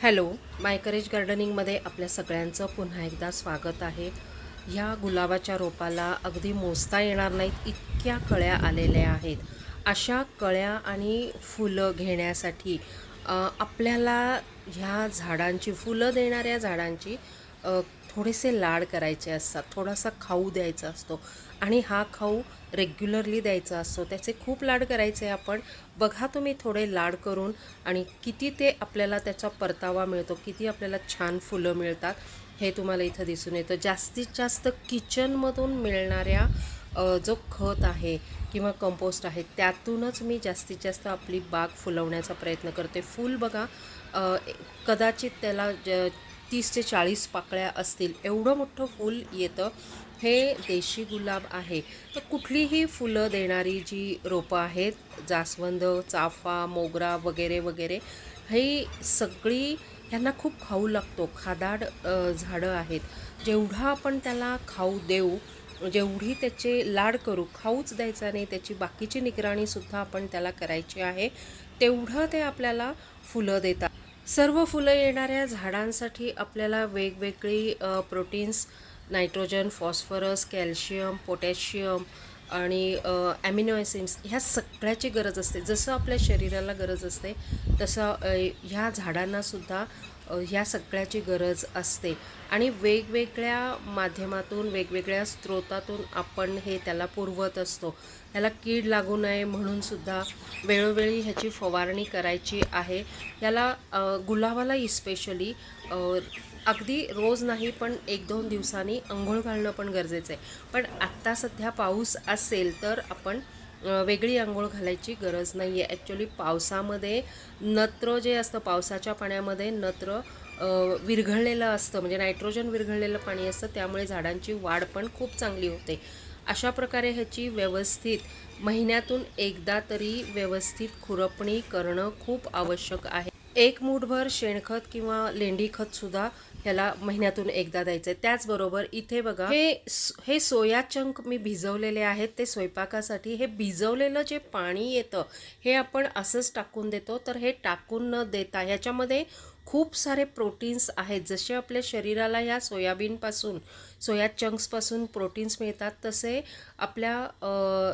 Hello मायकरेज गार्डनिंगमध्ये आपल्या सगळ्यांचं पुन्हा एकदा स्वागत आहे. ह्या गुलाबाच्या रोपाला अगदी मोजता येणार नाहीत इतक्या कळ्या आलेल्या आहेत. अशा कळ्या आणि फुलं घेण्यासाठी आपल्याला ह्या झाडांची फुलं देणाऱ्या झाडांची थोडेसे लाड करायचे असतात थोडासा खाऊ द्यायचा असतो आणि हा खाऊ रेग्युलरली द्यायचा असतो. त्याचे खूप लाड करायचे आपण. बघा तुम्ही थोडे लाड करून आणि किती ते आपल्याला त्याचा परतावा मिळतो किती आपल्याला छान फुलं मिळतात हे तुम्हाला इथं दिसून येतं. जास्तीत जास्त किचनमधून मिळणाऱ्या जो खत आहे किंवा कंपोस्ट आहे त्यातूनच मी जास्तीत जास्त आपली बाग फुलवण्याचा प्रयत्न करते. फूल बघा कदाचित त्याला ज तीस ते चाळीस पाकळ्या असतील एवढं मोठं फूल येतं हे देशी गुलाब आहे. तर कुठलीही फुलं देणारी जी रोपं आहेत जास्वंद चाफा मोगरा वगैरे वगैरे ही सगळी ह्यांना खूप खाऊ लागतो. खादाड झाडं आहेत. जेवढा आपण त्याला खाऊ देऊ जेवढी त्याचे लाड करू खाऊच द्यायचा नाही त्याची बाकीची निगराणीसुद्धा आपण त्याला करायची आहे तेवढं ते आपल्याला फुलं देतात. सर्व फुलं येणाऱ्या झाडांसाठी आपल्याला वेगवेगळी proteins nitrogen phosphorus calcium potassium आणि ॲमिनो ॲसिड्स ह्या सगळ्याची गरज असते. जसं आपल्या शरीराला गरज असते तसं ह्या झाडांनासुद्धा ह्या सगळ्याची गरज असते. आणि वेगवेगळ्या माध्यमातून वेगवेगळ्या स्रोतातून आपण हे त्याला पुरवत असतो. ह्याला कीड लागू नये म्हणूनसुद्धा वेळोवेळी ह्याची फवारणी करायची आहे. याला गुलाबाला इस्पेशली अगदी रोज नाही पण एक दोन दिवसांनी अंघोळ घालणं पण गरजेचं आहे. पण आत्ता सध्या पाऊस असेल तर आपण वेगळी आंघोळ घालायची गरज नाही आहे ॲक्च्युली पावसामध्ये नत्र जे असतं पावसाच्या पाण्यामध्ये नत्र विरघळलेलं असतं म्हणजे नायट्रोजन विरघळलेलं पाणी असतं त्यामुळे झाडांची वाढ पण खूप चांगली होते. अशा प्रकारे ह्याची व्यवस्थित महिन्यातून एकदा तरी व्यवस्थित खुरपणी करणं खूप आवश्यक आहे. एक मूठभर शेणखत किंवा लेंडी खतसुद्धा ह्याला महिन्यातून एकदा द्यायचं आहे त्याचबरोबर इथे बघा हे हे सोया चंक मी भिजवलेले आहेत. ते स्वयंपाकासाठी हे भिजवलेलं जे पाणी येतं हे आपण असंच टाकून देतो. तर हे टाकून न देता ह्याच्यामध्ये खूप सारे प्रोटीन्स आहेत. जसे आपल्या शरीराला ह्या सोयाबीनपासून सोया चंक्सपासून प्रोटीन्स मिळतात तसे आपल्या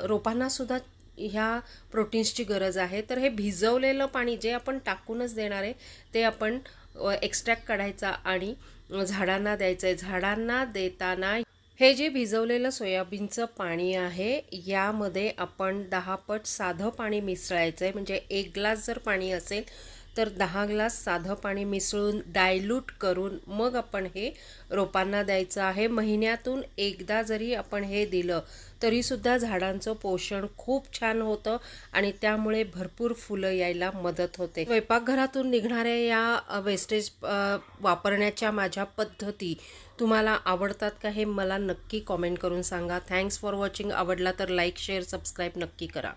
रोपांनासुद्धा ह्या प्रोटीन्सची गरज आहे. तर हे भिजवलेलं पाणी जे आपण टाकूनच देणार आहे ते आपण एक्स्ट्रॅक्ट काढायचा आणि झाडांना द्यायचं आहे झाडांना देताना हे जे भिजवलेलं सोयाबीनचं पाणी आहे यामध्ये आपण दहा पट साधं पाणी मिसळायचं आहे म्हणजे एक ग्लास जर पाणी असेल तर दहा ग्लास साधं पाणी मिसळून डायल्यूट करून मग आपण हे रोपांना द्यायचं आहे. महिन्यातून एकदा जरी आपण हे दिलं तरीसुद्धा झाडांचं पोषण खूप छान होतं आणि त्यामुळे भरपूर फुलं यायला मदत होते. स्वयंपाकघरातून निघणाऱ्या या वेस्टेज वापरण्याच्या माझ्या पद्धती तुम्हाला आवडतात का हे मला नक्की कॉमेंट करून सांगा. थँक्स फॉर वॉचिंग आवडला तर लाईक शेअर सबस्क्राईब नक्की करा.